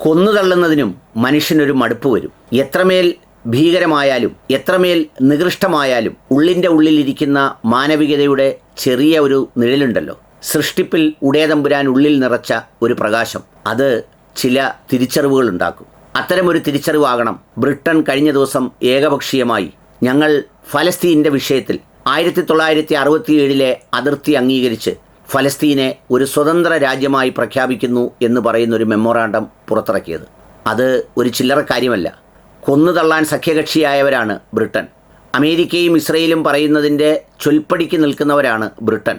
കൊന്നു തള്ളുന്നതിനും മനുഷ്യനൊരു മടുപ്പ് വരും. എത്രമേൽ ഭീകരമായാലും എത്രമേൽ നികൃഷ്ടമായാലും ഉള്ളിന്റെ ഉള്ളിലിരിക്കുന്ന മാനവികതയുടെ ചെറിയ ഒരു നിഴലുണ്ടല്ലോ. സൃഷ്ടിപ്പിൽ ഉടേതമ്പുരാൻ ഉള്ളിൽ നിറച്ച ഒരു പ്രകാശം. അത് ചില തിരിച്ചറിവുകൾ ഉണ്ടാക്കും. അത്തരമൊരു തിരിച്ചറിവാകണം. ബ്രിട്ടൻ കഴിഞ്ഞ ദിവസം ഏകപക്ഷീയമായി ഞങ്ങൾ ഫലസ്തീന്റെ വിഷയത്തിൽ ആയിരത്തി തൊള്ളായിരത്തി അറുപത്തിയേഴിലെ അതിർത്തി അംഗീകരിച്ച് ഫലസ്തീനെ ഒരു സ്വതന്ത്ര രാജ്യമായി പ്രഖ്യാപിക്കുന്നു എന്ന് പറയുന്ന ഒരു മെമ്മോറാണ്ടം പുറത്തിറക്കിയത്. അത് ഒരു ചില്ലറ കാര്യമല്ല. കൊന്നു തള്ളാൻ സഖ്യകക്ഷിയായവരാണ് ബ്രിട്ടൻ. അമേരിക്കയും ഇസ്രയേലും പറയുന്നതിന്റെ ചൊൽപ്പടിക്ക് നിൽക്കുന്നവരാണ് ബ്രിട്ടൻ.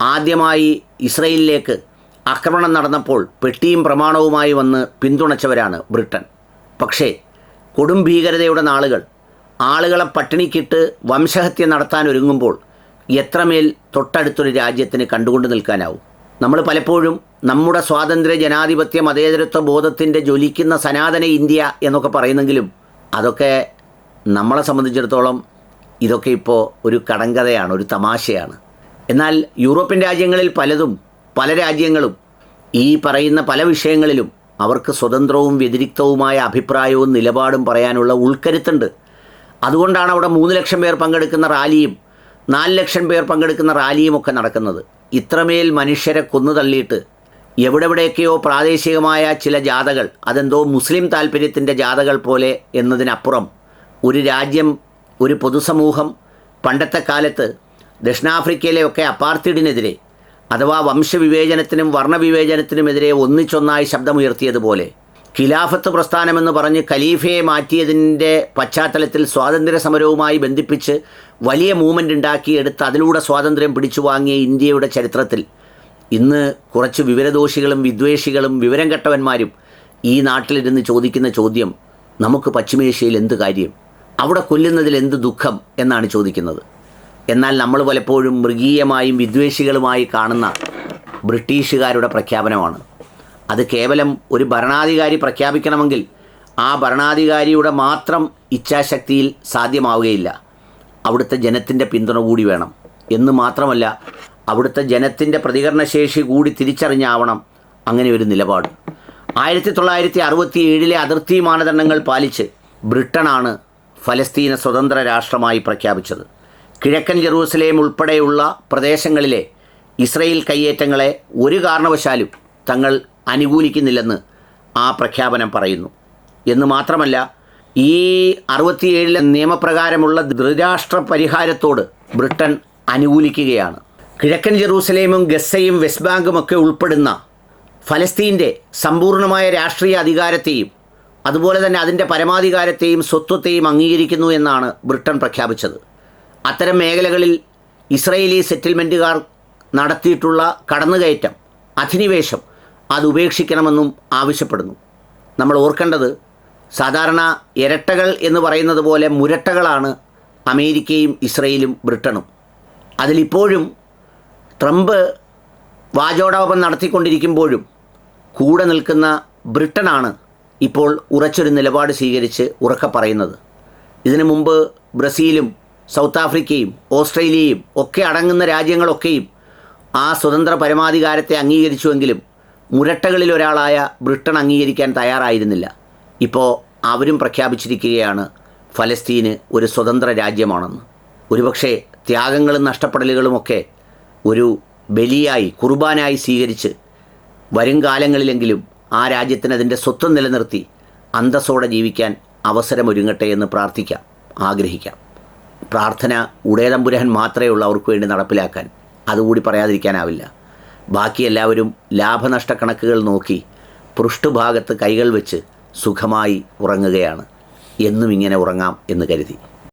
ആദ്യമായി ഇസ്രയേലിലേക്ക് ആക്രമണം നടന്നപ്പോൾ പെട്ടിയും പ്രമാണവുമായി വന്ന് പിന്തുണച്ചവരാണ് ബ്രിട്ടൻ. പക്ഷേ കൊടും ഭീകരതയുടെ നാളുകൾ ആളുകളെ പട്ടിണിക്കിട്ട് വംശഹത്യ നടത്താൻ ഒരുങ്ങുമ്പോൾ എത്രമേൽ തൊട്ടടുത്തൊരു രാജ്യത്തിന് കണ്ടുകൊണ്ട് നിൽക്കാനാവും. നമ്മൾ പലപ്പോഴും നമ്മുടെ സ്വാതന്ത്ര്യ ജനാധിപത്യ മതേതരത്വ ബോധത്തിന്റെ ജ്വലിക്കുന്ന സനാതന ഇന്ത്യ എന്നൊക്കെ പറയുന്നെങ്കിലും അതൊക്കെ നമ്മളെ സംബന്ധിച്ചിടത്തോളം ഇതൊക്കെ ഇപ്പോൾ ഒരു കടങ്കഥയാണ് ഒരു തമാശയാണ്. എന്നാൽ യൂറോപ്യൻ രാജ്യങ്ങളിൽ പലതും പല രാജ്യങ്ങളും ഈ പറയുന്ന പല വിഷയങ്ങളിലും അവർക്ക് സ്വതന്ത്രവും വ്യതിരിക്തവുമായ അഭിപ്രായവും നിലപാടും പറയാനുള്ള ഉൾക്കരുത്തുണ്ട്. അതുകൊണ്ടാണ് അവിടെ മൂന്ന് ലക്ഷം പേർ പങ്കെടുക്കുന്ന റാലിയും നാല് ലക്ഷം പേർ പങ്കെടുക്കുന്ന റാലിയുമൊക്കെ നടക്കുന്നത്. ഇത്രമേൽ മനുഷ്യരെ കൊന്നു തള്ളിയിട്ട് എവിടെവിടെയൊക്കെയോ പ്രാദേശികമായ ചില ജാഥകൾ അതെന്തോ മുസ്ലിം താല്പര്യത്തിന്റെ ജാഥകൾ പോലെ എന്നതിനപ്പുറം ഒരു രാജ്യം ഒരു പൊതുസമൂഹം പണ്ടത്തെ കാലത്ത് ദക്ഷിണാഫ്രിക്കയിലെയൊക്കെ അപ്പാർത്തിഡിനെതിരെ അഥവാ വംശവിവേചനത്തിനും വർണവിവേചനത്തിനുമെതിരെ ഒന്നിച്ചൊന്നായി ശബ്ദമുയർത്തിയതുപോലെ ഖിലാഫത്ത് പ്രസ്ഥാനമെന്ന് പറഞ്ഞ് ഖലീഫയെ മാറ്റിയതിന്റെ പശ്ചാത്തലത്തിൽ സ്വാതന്ത്ര്യ സമരവുമായി ബന്ധിപ്പിച്ച് വലിയ മൂവ്മെന്റ് ഉണ്ടാക്കിയെടുത്ത് അതിലൂടെ സ്വാതന്ത്ര്യം പിടിച്ചു വാങ്ങിയ ഇന്ത്യയുടെ ചരിത്രത്തിൽ. ഇന്ന് കുറച്ച് വിവരദോഷികളും വിദ്വേഷികളും വിവരം കെട്ടവന്മാരും ഈ നാട്ടിലിരുന്ന് ചോദിക്കുന്ന ചോദ്യം നമുക്ക് പശ്ചിമേഷ്യയിൽ എന്ത് കാര്യം? അവിടെ കൊല്ലുന്നതിൽ എന്ത് ദുഃഖം? എന്നാണ് ചോദിക്കുന്നത്. എന്നാൽ നമ്മൾ പലപ്പോഴും മൃഗീയമായും വിദ്വേഷികളുമായി കാണുന്ന ബ്രിട്ടീഷുകാരുടെ പ്രഖ്യാപനമാണ്. അത് കേവലം ഒരു ഭരണാധികാരി പ്രഖ്യാപിക്കണമെങ്കിൽ ആ ഭരണാധികാരിയുടെ മാത്രം ഇച്ഛാശക്തിയിൽ സാധ്യമാവുകയില്ല. അവിടുത്തെ ജനത്തിന്റെ പിന്തുണ കൂടി വേണം. എന്ന് മാത്രമല്ല അവിടുത്തെ ജനത്തിന്റെ പ്രതികരണശേഷി കൂടി തിരിച്ചറിഞ്ഞാവണം അങ്ങനെ ഒരു നിലപാട്. ആയിരത്തി തൊള്ളായിരത്തി അറുപത്തി ഏഴിലെ അതിർത്തി മാനദണ്ഡങ്ങൾ പാലിച്ച് ബ്രിട്ടനാണ് ഫലസ്തീനെ സ്വതന്ത്ര രാഷ്ട്രമായി പ്രഖ്യാപിച്ചത്. കിഴക്കൻ ജെറൂസലേം ഉൾപ്പെടെയുള്ള പ്രദേശങ്ങളിലെ ഇസ്രയേൽ കയ്യേറ്റങ്ങളെ ഒരു കാരണവശാലും തങ്ങൾ അനുകൂലിക്കുന്നില്ലെന്ന് ആ പ്രഖ്യാപനം പറയുന്നു. എന്ന് മാത്രമല്ല ഈ അറുപത്തിയേഴിലെ നിയമപ്രകാരമുള്ള ധൃരാഷ്ട്ര പരിഹാരത്തോട് ബ്രിട്ടൻ അനുകൂലിക്കുകയാണ്. കിഴക്കൻ ജെറൂസലേമും ഗസയും വെസ്റ്റ് ബാങ്കും ഒക്കെ ഉൾപ്പെടുന്ന ഫലസ്തീന്റെ സമ്പൂർണമായ രാഷ്ട്രീയ അധികാരത്തെയും അതുപോലെ തന്നെ അതിന്റെ പരമാധികാരത്തെയും സ്വത്വത്തെയും അംഗീകരിക്കുന്നു എന്നാണ് ബ്രിട്ടൻ പ്രഖ്യാപിച്ചത്. അത്തരം മേഖലകളിൽ ഇസ്രയേലി സെറ്റിൽമെന്റുകാർ നടത്തിയിട്ടുള്ള കടന്നുകയറ്റം അധിനിവേശം അത് ഉപേക്ഷിക്കണമെന്നും ആവശ്യപ്പെടുന്നു. നമ്മൾ ഓർക്കേണ്ടത് സാധാരണ ഇരട്ടകൾ എന്ന് പറയുന്നത് പോലെ മുരട്ടകളാണ് അമേരിക്കയും ഇസ്രയേലും ബ്രിട്ടനും അതിലിപ്പോഴും ട്രംപ് വാചോടോപം നടത്തിക്കൊണ്ടിരിക്കുമ്പോഴും കൂടെ നിൽക്കുന്ന ബ്രിട്ടനാണ് ഇപ്പോൾ ഉറച്ചൊരു നിലപാട് സ്വീകരിച്ച് ഉറക്കെ പറയുന്നത്. ഇതിനു മുമ്പ് ബ്രസീലും സൗത്ത് ആഫ്രിക്കയും ഓസ്ട്രേലിയയും ഒക്കെ അടങ്ങുന്ന രാജ്യങ്ങളൊക്കെയും ആ സ്വതന്ത്ര പരമാധികാരത്തെ അംഗീകരിച്ചുവെങ്കിലും മുരട്ടകളിൽ ഒരാളായ ബ്രിട്ടൻ അംഗീകരിക്കാൻ തയ്യാറായിരുന്നില്ല. ഇപ്പോൾ അവരും പ്രഖ്യാപിച്ചിരിക്കുകയാണ് ഫലസ്തീന് ഒരു സ്വതന്ത്ര രാജ്യമാണെന്ന്. ഒരുപക്ഷെ ത്യാഗങ്ങളും നഷ്ടപ്പെടലുകളുമൊക്കെ ഒരു ബലിയായി കുർബാനായി സ്വീകരിച്ച് വരും കാലങ്ങളിലെങ്കിലും ആ രാജ്യത്തിന് അതിന്റെ സ്വത്വം നിലനിർത്തി അന്തസ്സോടെ ജീവിക്കാൻ അവസരമൊരുങ്ങട്ടെ എന്ന് പ്രാർത്ഥിക്കാം ആഗ്രഹിക്കാം. പ്രാർത്ഥന ഉടയതമ്പുരഹൻ മാത്രമേ ഉള്ളൂ അവർക്ക് വേണ്ടി നടപ്പിലാക്കാൻ. അതുകൂടി പറയാതിരിക്കാനാവില്ല. ബാക്കി എല്ലാവരും ലാഭനഷ്ട കണക്കുകൾ നോക്കി പൃഷ്ഠഭാഗത്ത് കൈകൾ വെച്ച് സുഖമായി ഉറങ്ങുകയാണ്. എന്നും ഇങ്ങനെ ഉറങ്ങാം എന്ന് കരുതി.